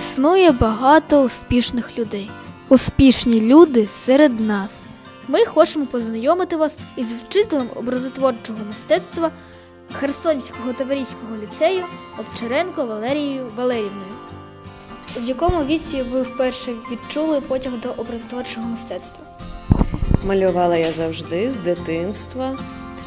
Існує багато успішних людей. Успішні люди серед нас. Ми хочемо познайомити вас із вчителем образотворчого мистецтва Херсонського таврійського ліцею Овчаренко Валерією Валерівною. В якому віці ви вперше відчули потяг до образотворчого мистецтва? Малювала я завжди з дитинства,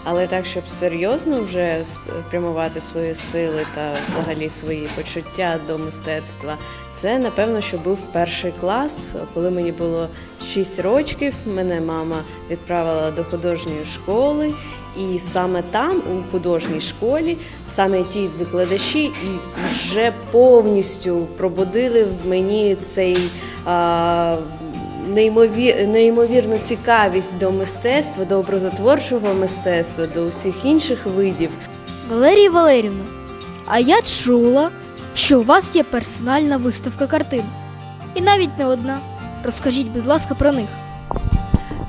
але так, щоб серйозно вже спрямувати свої сили та взагалі свої почуття до мистецтва, це напевно, що був перший клас, коли мені було 6 років. Мене мама відправила до художньої школи, і саме там, у художній школі, саме ті викладачі і вже повністю пробудили в мені цей. Неймовір, неймовірну цікавість до мистецтва, до образотворчого мистецтва, до усіх інших видів. Валерія Валерівна, а я чула, що у вас є персональна виставка картин. І навіть не одна. Розкажіть, будь ласка, про них.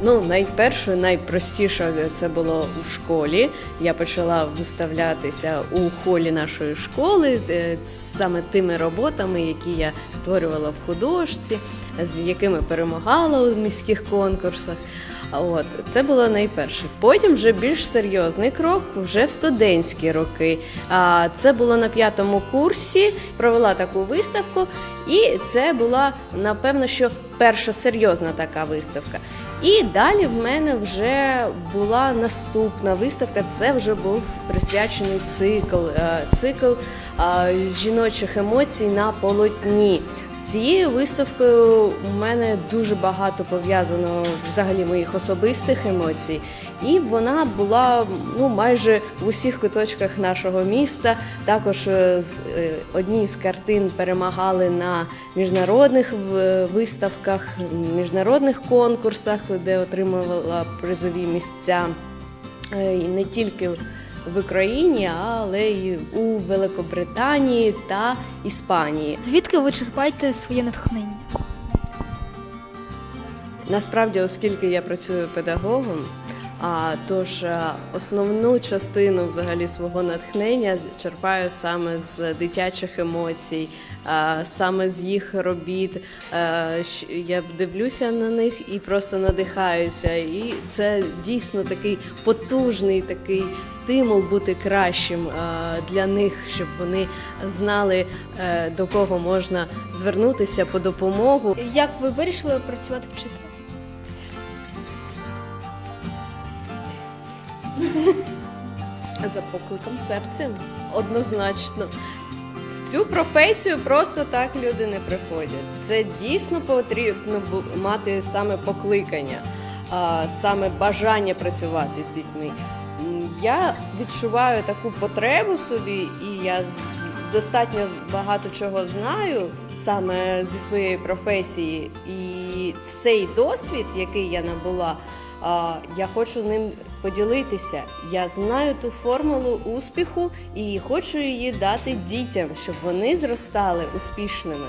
Ну, найперше, найпростіше це було у школі. Я почала виставлятися у холі нашої школи е, саме тими роботами, які я створювала в художці, з якими перемагала у міських конкурсах. От це було найперше. Потім вже більш серйозний крок вже в студентські роки. А це було на п'ятому курсі. Провела таку виставку, і це була напевно, що перша серйозна така виставка. І далі в мене вже була наступна виставка. Це вже був присвячений цикл, е, цикл е, жіночих емоцій на полотні. З цією виставкою у мене дуже багато пов'язано взагалі моїх особистих емоцій, і вона була ну майже в усіх куточках нашого міста. Також е, з- одні з картин перемагали на міжнародних в- виставках, міжнародних конкурсах, де отримувала призові місця. Е, і не тільки в Україні, але й у Великобританії та Іспанії. Звідки ви черпаєте своє натхнення? Насправді, оскільки я працюю педагогом, а тож е, основну частину взагалі свого натхнення черпаю саме з дитячих емоцій, саме з їх робіт. Е, Я дивлюся на них і просто надихаюся. І це дійсно такий потужний такий стимул бути кращим е, для них, щоб вони знали, е, до кого можна звернутися по допомогу. Як ви вирішили працювати вчителем? За покликом серця однозначно. Цю професію просто так люди не приходять. Це дійсно потрібно мати саме покликання, саме бажання працювати з дітьми. Я відчуваю таку потребу в собі, і я достатньо багато чого знаю саме зі своєї професії. І цей досвід, який я набула, я хочу ним поділитися. Я знаю ту формулу успіху і хочу її дати дітям, щоб вони зростали успішними.